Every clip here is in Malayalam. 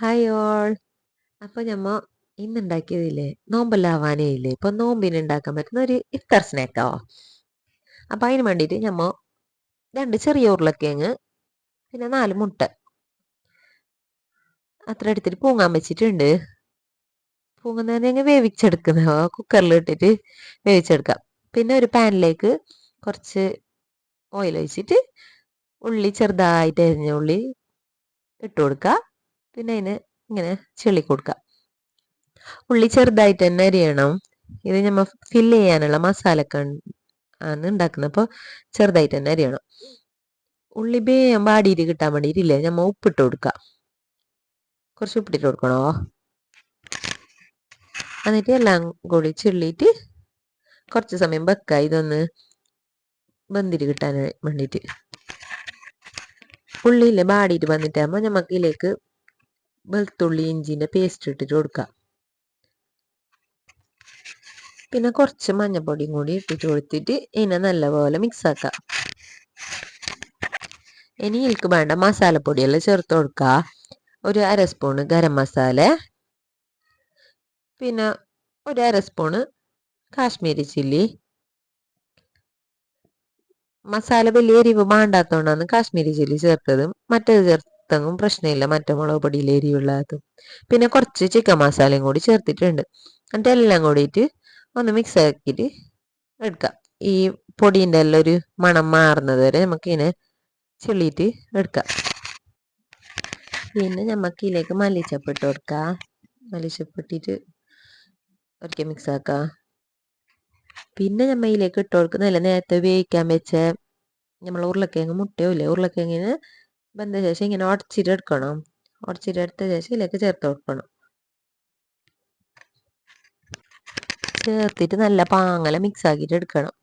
Hi all. അപ്പൊ ഞമ്മ ഇന്നുണ്ടാക്കിയതില്ലേ? നോമ്പല്ലാവാനേ ഇല്ലേ ഇപ്പൊ നോമ്പിന് ഉണ്ടാക്കാൻ പറ്റുന്ന ഒരു ഇഫ്താർ സ്നാക്കോ അപ്പൊ അതിന് വേണ്ടിട്ട് ഞമ്മ രണ്ട് ചെറിയ ഉരുളക്കിഴങ്ങ് പിന്നെ നാല് മുട്ട. അത്ര എടുത്തിട്ട് പൂങ്ങാൻ വെച്ചിട്ടുണ്ട്. പൂങ്ങുന്നതിനെ വേവിച്ചെടുക്കുന്ന. കുക്കറിൽ ഇട്ടിട്ട് വേവിച്ചെടുക്കാം. പിന്നെ ഒരു പാനിലേക്ക് കുറച്ച് ഓയിൽ ഒഴിച്ചിട്ട് ഉള്ളി ചെറുതായിട്ട് അരിഞ്ഞ ഉള്ളി ഇട്ട് കൊടുക്കുക പിന്നെ അതിന് ഇങ്ങനെ ചെളി കൊടുക്കുക ഉള്ളി ചെറുതായിട്ട് തന്നെ അരിയണം. ഇത് നമ്മൾ ഫില്ല് ചെയ്യാനുള്ള മസാലക്ക ആണ് ഉണ്ടാക്കുന്നത് അപ്പോൾ ചെറുതായിട്ട് തന്നെ അരിയണം. ഉള്ളി വേഗം വാടിയിട്ട് കിട്ടാൻ വേണ്ടിയിട്ടില്ലേ നമ്മൾ ഉപ്പിട്ട് കൊടുക്കുക കുറച്ച് ഉപ്പിട്ടിട്ട് കൊടുക്കണോ? എന്നിട്ട് എല്ലാം കൂടി ചെള്ളിയിട്ട് കുറച്ച് സമയം വെക്കുക ഇതൊന്ന് ബന്തിരി കിട്ടാൻ വേണ്ടിയിട്ട് ഉള്ളിയിൽ ബാടിയിട്ട് വന്നിട്ടാകുമ്പോൾ നമുക്ക് ഇതിലേക്ക് വെളുത്തുള്ളി ഇഞ്ചിന്റെ പേസ്റ്റ് ഇട്ടിട്ട് കൊടുക്കുക പിന്നെ കുറച്ച് മഞ്ഞപ്പൊടിയും കൂടി ഇട്ടിട്ട് കൊടുത്തിട്ട് ഇതിനെ നല്ലപോലെ മിക്സ് ആക്കുക ഇനി എനിക്ക് വേണ്ട മസാലപ്പൊടിയെല്ലാം ചേർത്ത് കൊടുക്കുക ഒരു അര സ്പൂണ് ഗരം മസാല. പിന്നെ ഒരു അര സ്പൂണ് കാശ്മീരി ചില്ലി. മസാല വലിയ എരിവ് വേണ്ടാത്തതുകൊണ്ടാണ് കാശ്മീരി ചില്ലി ചേർത്തത് മറ്റേത് ചേർത്തെങ്കിൽ പ്രശ്നമില്ല. മറ്റേ മുളക് എരിവുള്ളതും പിന്നെ കുറച്ച് ചിക്കൻ മസാലയും കൂടി ചേർത്തിട്ടുണ്ട്. എന്നിട്ട് എല്ലാം കൂടിയിട്ട് ഒന്ന് മിക്സ് ആക്കിയിട്ട് എടുക്കാം. ഈ പൊടീന്റെ എല്ലാം ഒരു മണം മാറുന്നത് വരെ നമുക്കിങ്ങനെ ചെള്ളിയിട്ട് എടുക്കാം. പിന്നെ നമുക്ക് ഇതിലേക്ക് മല്ലിച്ചപ്പിട്ട് കൊടുക്കാം. മല്ലിച്ചപ്പിട്ടിട്ട് ഒരിക്കൽ മിക്സ് ആക്കാം. പിന്നെ നമ്മൾ ഇതിലേക്ക് ഇട്ട് കൊടുക്കുന്നില്ല നേരത്തെ വേവിക്കാൻ വെച്ച നമ്മൾ ഉരുളക്കിഴങ്ങ് മുട്ടയോ ഇല്ലേ? ഉരുളക്കിഴങ്ങിന് വെന്ത ശേഷം ഇങ്ങനെ ഉടച്ചിട്ട് എടുക്കണം. ഉടച്ചിട്ട് എടുത്ത ശേഷം ഇതിലേക്ക് ചേർത്ത് കൊടുക്കണം. ചേർത്തിട്ട് നല്ല പാങ്ങല മിക്സ് ആക്കിയിട്ട് എടുക്കണം.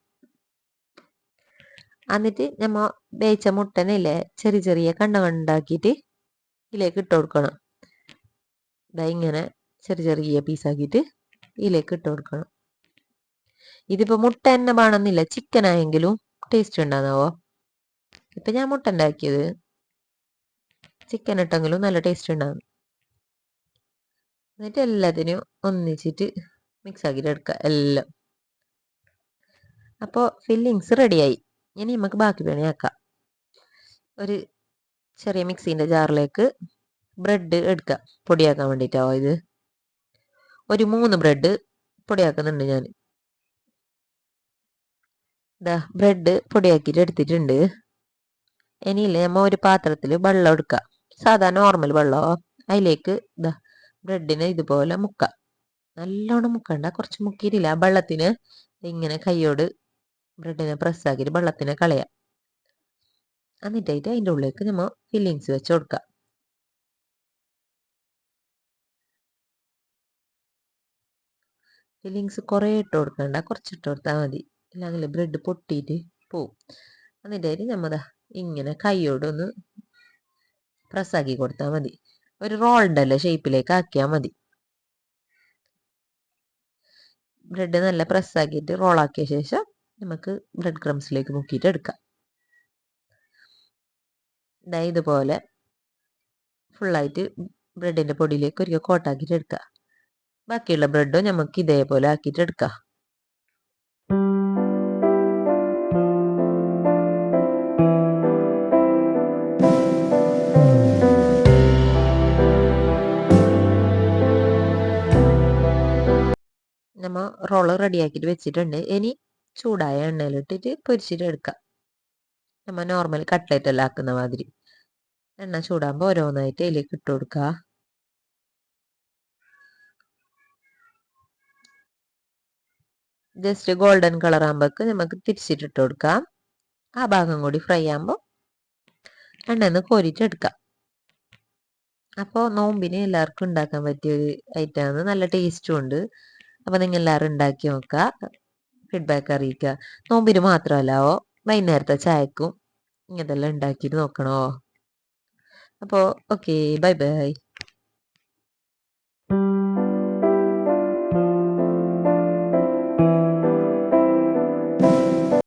എന്നിട്ട് നമ്മ വേവിച്ച മുട്ടനില്ലേ ചെറിയ ചെറിയ കണ്ണ കണ്ടാക്കിയിട്ട് ഇതിലേക്ക് ഇട്ട് കൊടുക്കണം. ഇതാ ഇങ്ങനെ ചെറിയ ചെറിയ പീസാക്കിയിട്ട് ഇതിലേക്ക് ഇട്ട് കൊടുക്കണം. ഇതിപ്പോ മുട്ട തന്നെ വേണമെന്നില്ല ചിക്കൻ ആയെങ്കിലും ടേസ്റ്റ് ഉണ്ടാകുന്നാവോ ഇപ്പൊ ഞാൻ മുട്ട ഉണ്ടാക്കിയത് ചിക്കൻ ഇട്ടെങ്കിലും നല്ല ടേസ്റ്റ് ഉണ്ടാകും എന്നിട്ട് എല്ലാത്തിനും ഒന്നിച്ചിട്ട് മിക്സ് ആക്കിയിട്ട് എടുക്കുക എല്ലാം. അപ്പോൾ ഫില്ലിങ്സ് റെഡിയായി ഇനി നമുക്ക് ബാക്കി പണിയാക്കാം ഒരു ചെറിയ മിക്സീന്റെ ജാറിലേക്ക് ബ്രെഡ് എടുക്കുക പൊടിയാക്കാൻ വേണ്ടിയിട്ടാവോ ഇത്? ഒരു മൂന്ന് ബ്രെഡ് പൊടിയാക്കുന്നുണ്ട് ഞാൻ ഇതാ ബ്രെഡ് പൊടിയാക്കിയിട്ട് എടുത്തിട്ടുണ്ട്. ഇനിയില്ലേ നമ്മൾ ഒരു പാത്രത്തിൽ വെള്ളം എടുക്കുക സാധാ നോർമൽ വെള്ളമോ അതിലേക്ക് ഇതാ ബ്രെഡിന് ഇതുപോലെ മുക്ക. നല്ലോണം മുക്കണ്ട. കുറച്ച് മുക്കിയിട്ടില്ല. വെള്ളത്തിന് ഇങ്ങനെ കൈയോട് ബ്രെഡിനെ പ്രസ്സാക്കിയിട്ട് വെള്ളത്തിനെ കളയാം. എന്നിട്ടായിട്ട് അതിന്റെ ഉള്ളിലേക്ക് നമ്മൾ ഫില്ലിങ്സ് വെച്ച് കൊടുക്കാം. ഫില്ലിങ്സ് കുറേ ഇട്ട് കൊടുക്കണ്ട. കുറച്ച് ഇട്ട് കൊടുത്താൽ മതി. അല്ലെങ്കിൽ ബ്രെഡ് പൊട്ടിയിട്ട് പോവും. എന്നിട്ടായിട്ട് നമ്മൾ ഇങ്ങനെ കൈയോടൊന്ന് പ്രസ്സാക്കി കൊടുത്താൽ മതി. ഒരു റോളിന്റെ ഷേപ്പിലേക്ക് ആക്കിയാൽ മതി. ബ്രെഡ് നല്ല പ്രസ്സാക്കിയിട്ട് റോളാക്കിയ ശേഷം നമുക്ക് ബ്രെഡ് ക്രംസിലേക്ക് മുക്കിയിട്ട് എടുക്കാം. ഇതാ ഇതുപോലെ ഫുള്ളായിട്ട് ബ്രെഡിന്റെ പൊടിയിലേക്ക് ഒരിക്കൽ കോട്ടാക്കിയിട്ട് എടുക്കുക ബാക്കിയുള്ള ബ്രെഡും നമുക്ക് ഇതേപോലെ ആക്കിയിട്ട് എടുക്കാം. നമ്മൾ റോൾ റെഡിയാക്കിയിട്ട് വെച്ചിട്ടുണ്ട്. ഇനി ചൂടായ എണ്ണയിലിട്ടിട്ട് പൊരിച്ചിട്ട് എടുക്കാം. നമ്മൾ നോർമൽ കട്ട്ലറ്റ് എല്ലാം ആക്കുന്ന മാതിരി. എണ്ണ ചൂടാകുമ്പോൾ ഓരോന്നായിട്ട് അതിലേക്ക് ഇട്ട് കൊടുക്കുക ജസ്റ്റ് ഗോൾഡൻ കളർ ആകുമ്പോൾക്ക് നമുക്ക് തിരിച്ചിട്ടിട്ട് കൊടുക്കാം. ആ ഭാഗം കൂടി ഫ്രൈ ആകുമ്പോൾ എണ്ണന്ന് കോരിയിട്ട് എടുക്കാം. അപ്പോൾ നോമ്പിന് എല്ലാവർക്കും ഉണ്ടാക്കാൻ പറ്റിയ ഒരു ഐറ്റമാണ് നല്ല ടേസ്റ്റും ഉണ്ട്. അപ്പോൾ നിങ്ങൾ എല്ലാവരും ഉണ്ടാക്കി നോക്കുക. ഫീഡ്ബാക്ക് അറിയിക്കുക. നോമ്പിന് മാത്രമല്ലാവോ വൈകുന്നേരത്തെ ചായക്കും ഇങ്ങനത്തെല്ലാം ഉണ്ടാക്കിയിട്ട് നോക്കണോ? അപ്പോൾ ഓക്കെ ബൈ ബൈ